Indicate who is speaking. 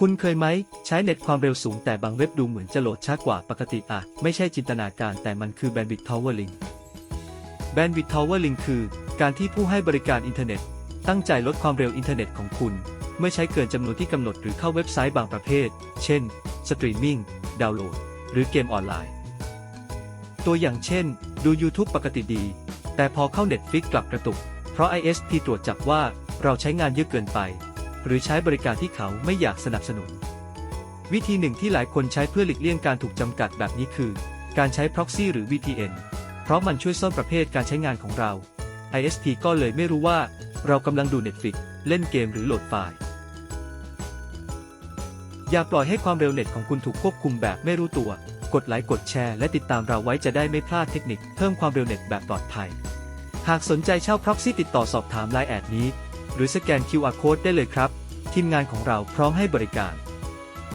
Speaker 1: คุณเคยไหม ใช้เน็ตความเร็วสูงแต่บางเว็บดูเหมือนจะโหลดช้ากว่าปกติอะไม่ใช่จินตนาการแต่มันคือ Bandwidth Towering Bandwidth Towering คือ การที่ผู้ให้บริการอินเทอร์เน็ต ตั้งใจลดความเร็วอินเทอร์เน็ตของคุณ เมื่อใช้เกินจำนวนที่กำหนดหรือเข้าเว็บไซต์บางประเภท เช่นสตรีมมิ่งดาวน์โหลด หรือเกมออนไลน์ ตัวอย่างเช่น ดู YouTube ปกติดี แต่พอเข้า Netflix กลับกระตุก เพราะ ISP ตรวจจับว่าเราใช้งานเยอะเกินไป หรือใช้บริการที่เขาไม่อยากสนับสนุน วิธีหนึ่งที่หลายคนใช้เพื่อหลีกเลี่ยงการถูกจำกัดแบบนี้คือ การใช้ proxy หรือ VPN เพราะมันช่วยซ่อนประเภทการใช้งานของเรา ISP ก็เลยไม่รู้ว่า เรากำลังดู Netflix เล่นเกมหรือโหลดไฟล์ อย่าปล่อยให้ความเร็วเน็ตของคุณถูกควบคุมแบบไม่รู้ตัว กดไลค์กดแชร์และติดตามเราไว้จะได้ไม่พลาดเทคนิคเพิ่มความเร็วเน็ตแบบปลอดภัย หากสนใจเช่า proxy ติดต่อสอบถามไลน์แอดนี้ หรือสแกน QR code ได้เลยครับ ทีมงานของเราพร้อมให้บริการ